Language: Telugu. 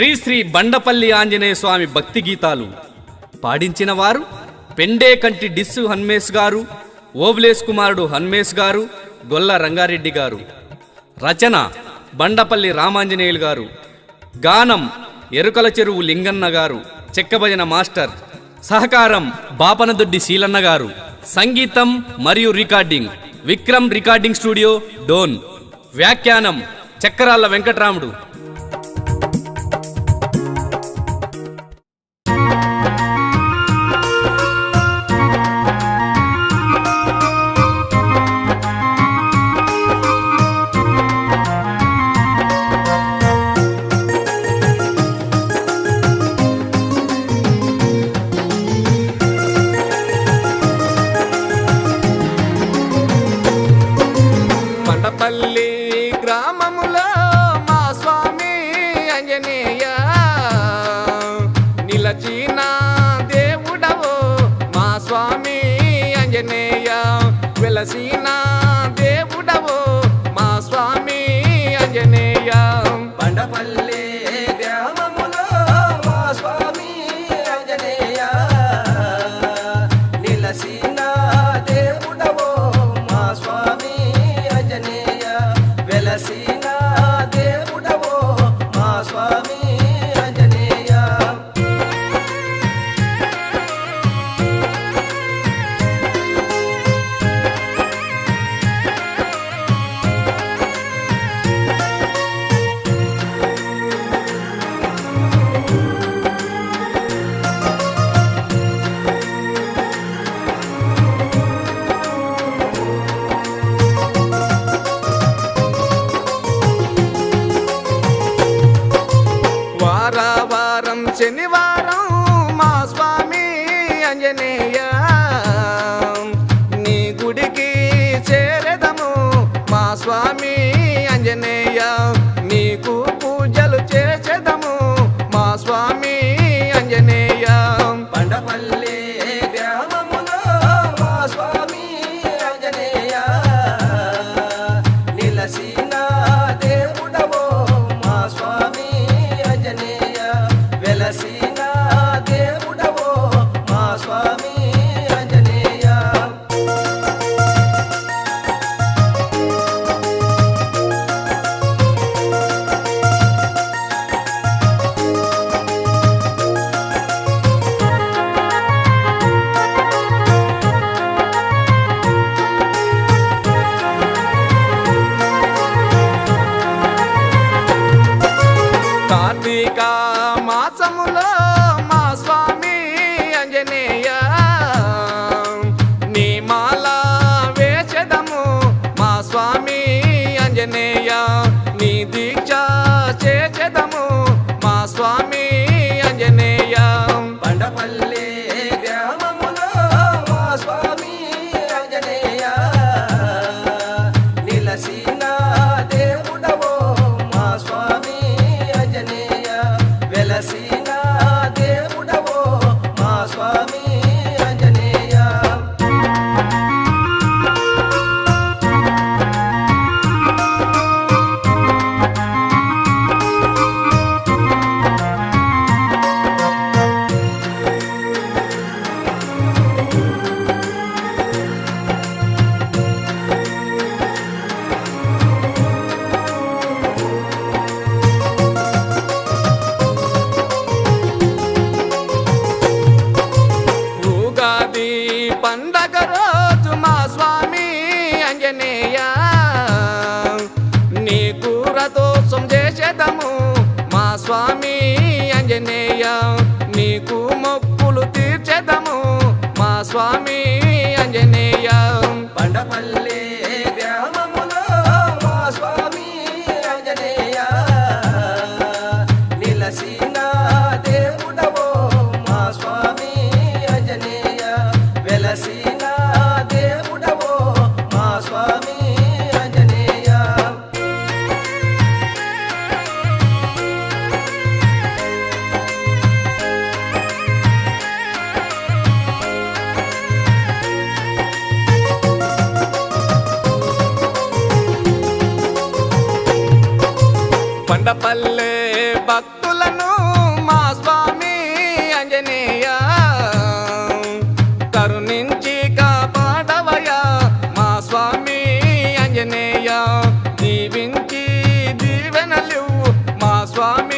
శ్రీ శ్రీ బండపల్లి ఆంజనేయ స్వామి భక్తి గీతాలు పాడించిన వారు పెండే కంటి డిస్సు హన్మేష్ గారు ఓబులేస్ కుమారుడు హన్మేష్ గారు గొల్ల రంగారెడ్డి గారు. రచన బండపల్లి రామాంజనేయులు గారు. గానం ఎరుకల చెరువు లింగన్న గారు. చెక్కభజన మాస్టర్ సహకారం బాపనదొడ్డి శీలన్న గారు. సంగీతం మరియు recording Vikram recording studio Dhone. వ్యాఖ్యానం చక్రాల వెంకట్రాముడు. నిలచిన దేవుడవో మా స్వామి అంజనేయ వెలసిన వారావారం చేసేనేయా? నీ కూరదోషం చేసేదము మా స్వామి అంజనేయ. నీకు మొక్కులు తీర్చేదము మా స్వామి కొండపల్లె భక్తులను మా స్వామి అంజనేయ కరుణించి కాపాడవయా మా స్వామి అంజనేయ దీవించి దీవెనలు మా స్వామి